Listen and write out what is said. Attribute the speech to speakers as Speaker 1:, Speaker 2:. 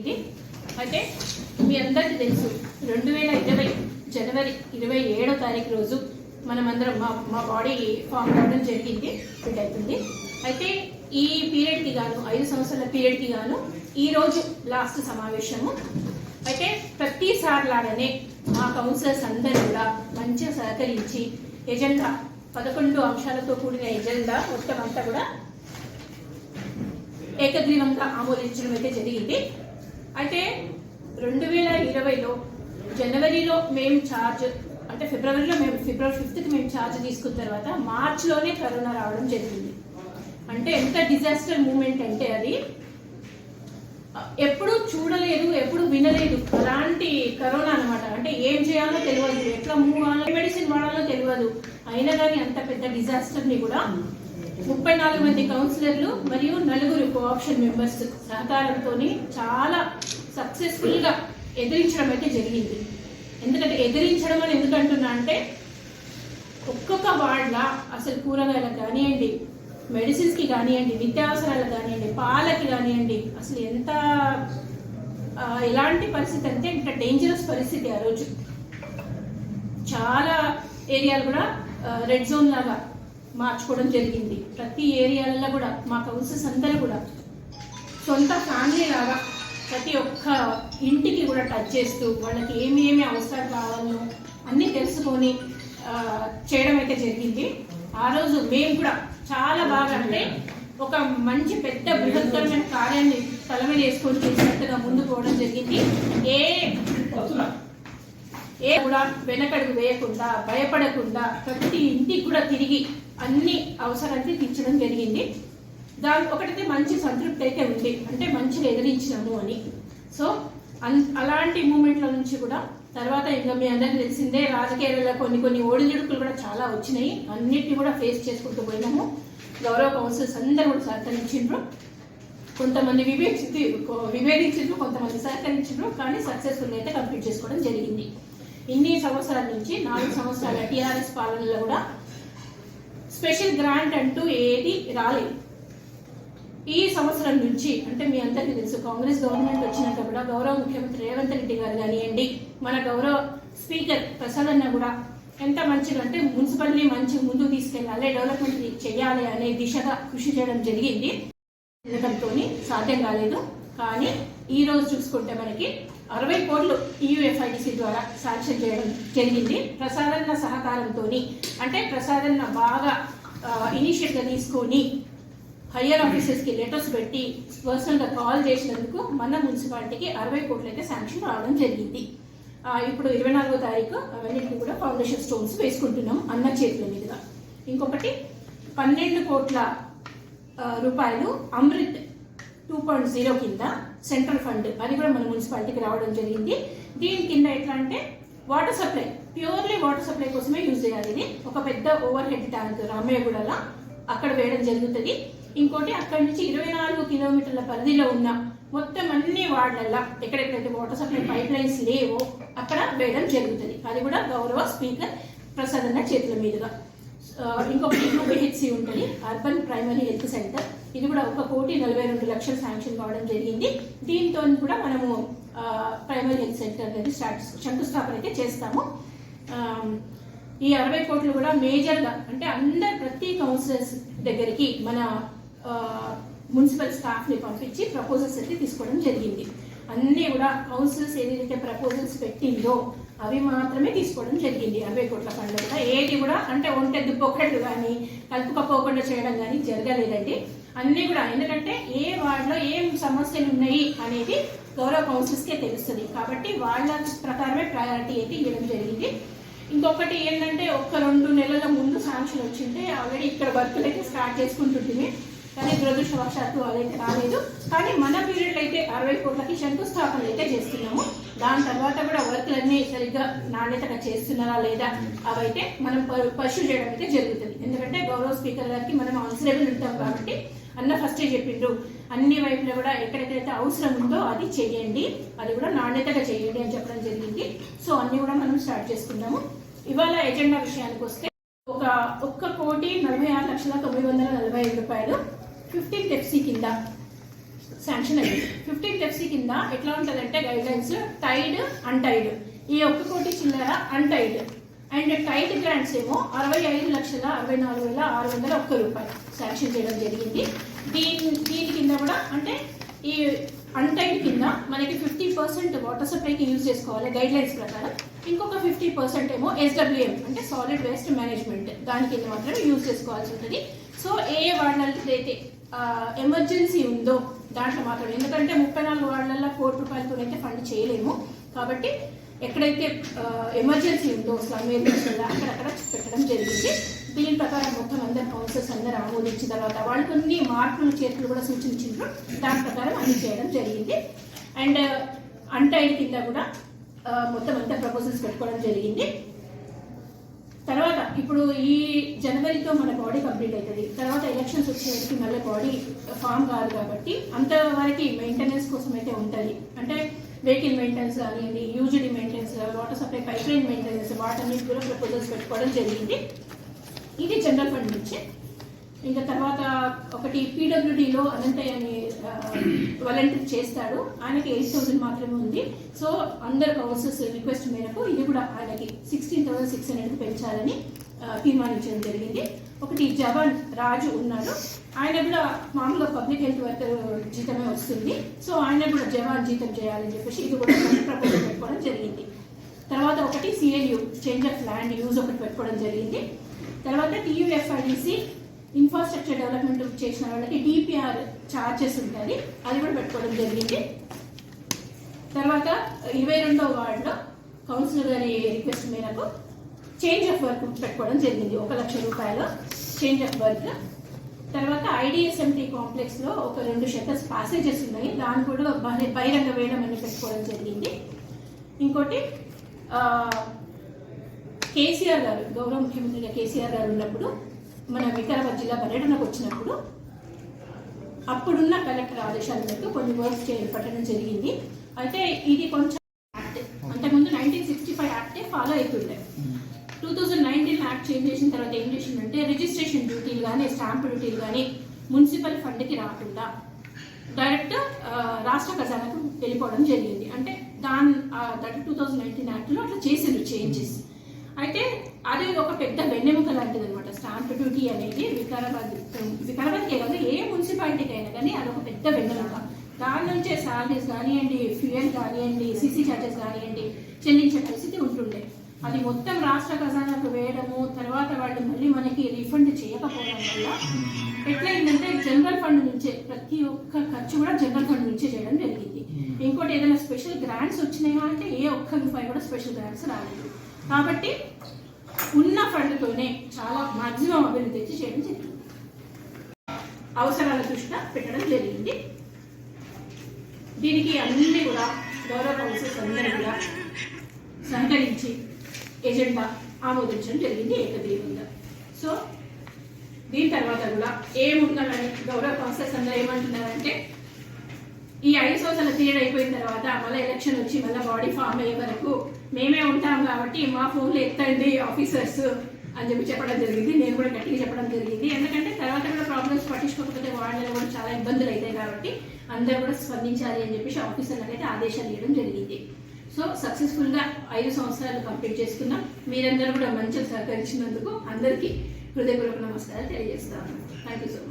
Speaker 1: ఇది. అయితే మీ అందరికీ తెలుసు రెండు వేల ఇరవై జనవరి ఇరవై ఏడో తారీఖు రోజు మనమందరం మా మా బాడీ ఫామ్ కావడం జరిగింది ఫిట్ అవుతుంది. అయితే ఈ పీరియడ్కి గాను ఐదు సంవత్సరాల పీరియడ్కి గాను ఈ రోజు లాస్ట్ సమావేశము. అయితే ప్రతిసార్లాగానే మా కౌన్సిలర్స్ అందరూ కూడా మంచిగా సహకరించి ఎజెండా పదకొండు అంశాలతో కూడిన ఎజెండా మొత్తం అంతా కూడా ఏకగ్రీవంగా ఆమోదించడం అయితే జరిగింది. అయితే రెండు వేల ఇరవైలో జనవరిలో మేము ఛార్జ్ అంటే ఫిబ్రవరిలో మేము ఫిబ్రవరి ఫిఫ్త్కి మేము ఛార్జ్ తీసుకున్న తర్వాత మార్చ్లోనే కరోనా రావడం జరిగింది. అంటే ఎంత డిజాస్టర్ మూమెంట్ అంటే అది ఎప్పుడు చూడలేదు ఎప్పుడు వినలేదు అలాంటి కరోనా అనమాట అంటే ఏం చేయాలో తెలియదు ఎట్లా మూవ్ మెడిసిన్ వాడాలో తెలియదు అయినా కానీ అంత పెద్ద డిజాస్టర్ని కూడా ముప్పై నాలుగు మంది కౌన్సిలర్లు మరియు నలుగురు కోఆప్షన్ మెంబర్స్ సహకారంతో చాలా సక్సెస్ఫుల్గా ఎదిరించడం అయితే జరిగింది. ఎందుకంటే ఎదిరించడం అని ఎందుకు అంటున్నా అంటే ఒక్కొక్క వార్డ్ల అసలు కూరగాయలకు కానివ్వండి మెడిసిన్స్కి కానివ్వండి నిత్యావసరాలకు కానివ్వండి పాలకి కానివ్వండి అసలు ఎంత ఎలాంటి పరిస్థితి అంటే ఇంత డేంజరస్ పరిస్థితి ఆ రోజు. చాలా ఏరియాలు కూడా రెడ్ జోన్ లాగా మార్చుకోవడం జరిగింది. ప్రతి ఏరియాలలో కూడా మా కౌన్సిల్స్ అందరూ కూడా. సొంత ఫ్యామిలీ లాగా ప్రతి ఒక్క ఇంటికి కూడా టచ్ చేస్తూ వాళ్ళకి ఏమేమి అవసరాలు కావాలో అన్నీ తెలుసుకొని చేయడం అయితే జరిగింది. ఆ రోజు మేము కూడా చాలా బాగా అంటే ఒక మంచి పెద్ద బృహత్తరమైన కార్యాన్ని తల మీద వేసుకొని చేసినట్టుగా ముందుకు పోవడం జరిగింది. ఏ ఏ కూడా వెనకడుగు వేయకుండా భయపడకుండా ప్రతి ఇంటికి కూడా తిరిగి అన్ని అవసరాన్ని తీర్చడం జరిగింది. దాని ఒకటైతే మంచి సంతృప్తి అయితే ఉంది. అంటే మంచిగా ఎదిరించినాము అని. సో అన్ అలాంటి మూమెంట్ల నుంచి కూడా తర్వాత ఇంకా మీ అందరికీ తెలిసిందే రాజకీయాలలో కొన్ని కొన్ని ఓడిదుడుకులు కూడా చాలా వచ్చినాయి. అన్నిటిని కూడా ఫేస్ చేసుకుంటూ పోయినాము. గౌరవ కౌన్సిల్స్ అందరూ కూడా సహకరించిండ్రు. కొంతమంది వివేచించి విభేదించిండ్రు కొంతమంది సహకరించిండ్రు. కానీ సక్సెస్ఫుల్ అయితే కంప్లీట్ చేసుకోవడం జరిగింది. ఇన్ని సంవత్సరాల నుంచి నాలుగు సంవత్సరాల టీఆర్ఎస్ పాలనలో కూడా స్పెషల్ గ్రాంట్ అంటూ ఏది రాలేదు. ఈ సంవత్సరం నుంచి అంటే మీ అందరికీ తెలుసు కాంగ్రెస్ గవర్నమెంట్ వచ్చినాక కూడా గౌరవ ముఖ్యమంత్రి రేవంత్ రెడ్డి గారు కానివ్వండి మన గౌరవ స్పీకర్ ప్రసాద్ అన్న కూడా ఎంత మంచిగా అంటే మున్సిపల్ని మంచి ముందు తీసుకెళ్ళాలి డెవలప్మెంట్ చేయాలి అనే దిశగా కృషి చేయడం జరిగింది. పథకంతో సాధ్యం కాలేదు. కానీ ఈ రోజు చూసుకుంటే మనకి అరవై కోట్లు ఈయుఎఫ్ఐడిసి ద్వారా శాంక్షన్ చేయడం జరిగింది. ప్రసాదన్న సహకారంతో అంటే ప్రసాదన్న బాగా ఇనిషియేట్గా తీసుకొని హయ్యర్ ఆఫీసర్స్కి లెటర్స్ పెట్టి పర్సనల్గా కాల్ చేసినందుకు మన మున్సిపాలిటీకి అరవై కోట్లు అయితే శాంక్షన్ రావడం జరిగింది. ఇప్పుడు ఇరవై నాలుగో తారీఖు అవన్నింటిని కూడా ఫౌండేషన్ స్టోన్స్ వేసుకుంటున్నాం అన్న చేతుల మీదుగా. ఇంకొకటి పన్నెండు కోట్ల రూపాయలు అమృత్ టూ పాయింట్ జీరో కింద సెంట్రల్ ఫండ్ అది కూడా మన మున్సిపాలిటీకి రావడం జరిగింది. దీని కింద ఎట్లా అంటే water supply purely water supply కోసమే యూజ్ చేయాలి ఇది. ఒక పెద్ద ఓవర్ హెడ్ ట్యాంక్ రామయ్యగూడలో అక్కడ వేయడం జరుగుతుంది. ఇంకోటి అక్కడి నుంచి ఇరవై నాలుగు కిలోమీటర్ల పరిధిలో ఉన్న మొత్తం అన్ని వార్డులలో ఎక్కడెక్కడైతే వాటర్ సప్లై పైప్ లైన్స్ లేవో అక్కడ వేయడం జరుగుతుంది. అది కూడా గౌరవ స్పీకర్ ప్రసాద్ అన్న చేతుల మీదుగా. ఆ, ఇంకొకటి యూబిహెచ్సి ఉంటుంది అర్బన్ ప్రైమరీ హెల్త్ సెంటర్. ఇది కూడా ఒక కోటి నలభై రెండు లక్షలు శాంక్షన్ కావడం జరిగింది. దీంతో కూడా మనము ప్రైమరీ హెల్త్ సెంటర్ అనేది స్టార్ట్ శంకుస్థాపన అయితే చేస్తాము. ఈ అరవై కోట్లు కూడా మేజర్గా అంటే అందరు ప్రతి కౌన్సిలర్స్ దగ్గరికి మన మున్సిపల్ స్టాఫ్ని పంపించి ప్రపోజల్స్ అయితే తీసుకోవడం జరిగింది. అన్నీ కూడా కౌన్సిల్స్ ఏదైతే ప్రపోజల్స్ పెట్టిందో అవి మాత్రమే తీసుకోవడం జరిగింది. అరవై కోట్ల పండుగ కూడా ఏది కూడా అంటే ఒంటె దుప్పొక్కళ్ళు కానీ కలుపుకపోకుండా చేయడం కానీ జరగలేదండి. అన్నీ కూడా ఎందుకంటే ఏ వార్డులో ఏం సమస్యలు ఉన్నాయి అనేది గౌరవ కౌన్సిల్స్కే తెలుస్తుంది. కాబట్టి వాళ్ళ ప్రకారమే ప్రయారిటీ అయితే ఇవ్వడం జరిగింది. ఇంకొకటి ఏంటంటే ఒక్క రెండు నెలల ముందు శాంక్షన్ వచ్చింటే ఆల్రెడీ ఇక్కడ వర్కులు అయితే స్టార్ట్ చేసుకుంటుంటుంది కానీ దురదృష్టవశాత్తు అదైతే రాలేదు. కానీ మన పీరియడ్లో అయితే అరవై కోట్లకి శంకుస్థాపన అయితే చేస్తున్నాము. దాని తర్వాత కూడా వర్క్లన్నీ సరిగ్గా నాణ్యతగా చేస్తున్నారా లేదా అవైతే మనం పర్సూ చేయడం అయితే జరుగుతుంది. ఎందుకంటే గౌరవ స్పీకర్ గారికి మనం ఆన్సరబుల్ ఉంటాం కాబట్టి అన్న ఫస్టే చెప్పిండ్రు అన్ని వైపులో కూడా ఎక్కడెక్కడైతే అవసరం ఉందో అది చేయండి. అది కూడా నాణ్యతగా చేయండి అని చెప్పడం జరిగింది. సో అన్ని కూడా మనం స్టార్ట్ చేసుకున్నాము ఇవాళ ఎజెండా విషయానికి వస్తే ఒక ఒక్క కోటి నలభై ఆరు లక్షల తొమ్మిది వందల నలభై ఐదు రూపాయలు ఫిఫ్టీన్త్ టెప్సీ కింద శాంక్షన్ అయింది. ఫిఫ్టీన్త్ టెప్సీ కింద ఎట్లా ఉంటుందంటే గైడ్ లైన్స్ టైడ్ అన్టైడ్ ఈ ఒక్క కోటి చిల్లర అన్టైడ్ అండ్ టైడ్ గ్రాంట్స్ ఏమో అరవై ఐదు లక్షల అరవై నాలుగు వేల ఆరు వందల ఒక్క రూపాయలు శాంక్షన్ చేయడం జరిగింది. దీని దీని కింద కూడా అంటే ఈ అన్టైడ్ కింద మనకి ఫిఫ్టీ పర్సెంట్ వాటర్ సప్లైకి యూజ్ చేసుకోవాలి గైడ్ లైన్స్ ప్రకారం. ఇంకొక ఫిఫ్టీ పర్సెంట్ ఏమో ఎస్డబ్ల్యూఎం అంటే సాలిడ్ వేస్ట్ మేనేజ్మెంట్ దాని కింద మాత్రమే యూజ్ చేసుకోవాల్సి ఉంటుంది. సో ఏ వాళ్ళైతే ఎమర్జెన్సీ ఉందో దాంట్లో మాత్రం ఎందుకంటే ముప్పై నాలుగు వాళ్ళల్లో కోటి రూపాయలతో అయితే ఫండ్ చేయలేము. కాబట్టి ఎక్కడైతే ఎమర్జెన్సీ ఉందో స్లమ్ అక్కడక్కడ పెట్టడం జరిగింది. దీని ప్రకారం మొత్తం అందరు కౌన్సిల్స్ అందరు ఆమోదించిన తర్వాత వాళ్ళు కొన్ని మార్పులు చేతులు కూడా సూచించారు దాని ప్రకారం అన్ని చేయడం జరిగింది. అండ్ అంటైడ్ కింద కూడా మొత్తం అంతా ప్రపోజల్స్ పెట్టుకోవడం జరిగింది. తర్వాత ఇప్పుడు ఈ జనవరితో మన బాడీ కంప్లీట్ అవుతుంది తర్వాత ఎలక్షన్స్ వచ్చేసరికి మళ్ళీ బాడీ ఫామ్ కాదు కాబట్టి అంతవరకు మెయింటెనెన్స్ కోసం అయితే ఉంటుంది. అంటే వెహికల్ మెయింటెనెన్స్ కానివ్వండి UGD maintenance water supply pipeline maintenance వాటన్నిటి కూడా ప్రపోజల్స్ పెట్టుకోవడం జరిగింది. ఇది జనరల్ ఫండ్ నుంచి. ఇంకా తర్వాత ఒకటి పీడబ్ల్యూడీలో అనంతయ్య అని వాలంటీర్ చేస్తాడు. ఆయనకి ఎయిట్ థౌసండ్ మాత్రమే ఉంది. సో అందరు కౌన్సిల్స్ రిక్వెస్ట్ మేరకు ఇది కూడా ఆయనకి సిక్స్టీన్ థౌసండ్ సిక్స్ హండ్రెడ్ పెంచాలని తీర్మానించడం జరిగింది. ఒకటి జవాన్ రాజు ఉన్నాడు. ఆయన కూడా మామూలుగా పబ్లిక్ హెల్త్ వర్కర్ జీతమే వస్తుంది. సో ఆయన కూడా జవాన్ జీతం చేయాలని చెప్పేసి ఇది కూడా ప్రపోజల్ పెట్టుకోవడం జరిగింది. తర్వాత ఒకటి CLU change of land use ఒకటి పెట్టుకోవడం జరిగింది. తర్వాత టీయూఎఫ్ఐడిసి ఇన్ఫ్రాస్ట్రక్చర్ డెవలప్మెంట్ చేసిన వాళ్ళకి డిపిఆర్ ఛార్జెస్ ఉంటుంది అది కూడా పెట్టుకోవడం జరిగింది. తర్వాత ఇరవై రెండవ వార్డులో కౌన్సిలర్ గారి రిక్వెస్ట్ మేరకు చేంజ్ ఆఫ్ వర్క్ పెట్టుకోవడం జరిగింది. ఒక లక్ష రూపాయలు చేంజ్ ఆఫ్ వర్క్ తర్వాత I D S M T కాంప్లెక్స్లో ఒక రెండు షటర్స్ ప్యాసేజెస్ ఉన్నాయి. దాన్ని కూడా బహిరంగ వేయడం అని పెట్టుకోవడం జరిగింది. ఇంకోటి కేసీఆర్ గారు గౌరవ ముఖ్యమంత్రిగా కేసీఆర్ గారు ఉన్నప్పుడు మన వికారాబాద్ జిల్లా పర్యటనకు వచ్చినప్పుడు అప్పుడున్న కలెక్టర్ ఆదేశాల మేరకు కొన్ని వర్క్స్ చేపట్టడం జరిగింది. అయితే ఇది కొంచెం చేంజ్ చేసిన తర్వాత ఏం చేసిందంటే రిజిస్ట్రేషన్ డ్యూటీలు కానీ స్టాంప్ డ్యూటీలు కానీ మున్సిపల్ ఫండ్కి రాకుండా డైరెక్ట్ రాష్ట్ర ఖజానాకు వెళ్ళిపోవడం జరిగింది. అంటే దాని దట్ టూ థౌజండ్ నైన్టీన్ యాక్ట్లో అట్లా చేసిండ్రు చేంజెస్. అయితే అది ఒక పెద్ద వెన్నెముక లాంటిది అనమాట స్టాంప్ డ్యూటీ అనేది వికారాబాద్ వికారాబాద్కే కాదు ఏ మున్సిపాలిటీకి అయినా కానీ అది ఒక పెద్ద వెన్నెముక. దాని నుంచే శాలరీస్ కానివ్వండి ఫ్యూయల్ కానివ్వండి సిసి ఛార్జెస్ కానివ్వండి చెల్లించే పరిస్థితి ఉంటుంది అది మొత్తం రాష్ట్ర ఖజానాకు వేయడము తర్వాత వాళ్ళు మళ్ళీ మనకి రిఫండ్ చేయకపోవడం వల్ల ఎట్లయిందంటే జనరల్ ఫండ్ నుంచే ప్రతి ఒక్క ఖర్చు కూడా జనరల్ ఫండ్ నుంచే చేయడం జరిగింది. ఇంకోటి ఏదైనా స్పెషల్ గ్రాంట్స్ వచ్చినాయా అంటే ఏ ఒక్క రూపాయి కూడా స్పెషల్ గ్రాంట్స్ రాలేదు. కాబట్టి ఉన్న ఫండ్తోనే చాలా మాక్సిమం అభివృద్ధి చేయడం జరిగింది. అవసరాల దృష్ట్యా పెట్టడం జరిగింది. దీనికి అన్ని కూడా గౌరవ కౌన్సిల్స్ అందరూ కూడా సహకరించి ఎజెండా ఆమోదించడం జరిగింది ఏకగ్రీవంగా. సో దీని తర్వాత కూడా ఏముండాలని గౌరవ కౌన్సిలర్స్ అందరూ ఏమంటున్నారంటే ఈ ఐదు సంవత్సరాల పీరియడ్ అయిపోయిన తర్వాత మళ్ళీ ఎలక్షన్ వచ్చి మళ్ళీ బాడీ ఫామ్ అయ్యే వరకు మేమే ఉంటాం కాబట్టి మా ఫోన్లు ఎత్తండి ఆఫీసర్స్ అని చెప్పి చెప్పడం జరిగింది. నేను కూడా గట్టిగా చెప్పడం జరిగింది. ఎందుకంటే తర్వాత కూడా ప్రాబ్లమ్స్ పట్టించుకోకపోతే వాళ్ళలో కూడా చాలా ఇబ్బందులు అవుతాయి కాబట్టి అందరూ కూడా స్పందించాలి అని చెప్పేసి ఆఫీసర్లకు అయితే ఆదేశాలు ఇవ్వడం జరిగింది. సో సక్సెస్ఫుల్గా ఐదు సంవత్సరాలు కంప్లీట్ చేసుకున్నాం. మీరందరూ కూడా మంచిగా సహకరించినందుకు అందరికీ హృదయపూర్వక నమస్కారాలు తెలియజేస్తాను. Thank you so much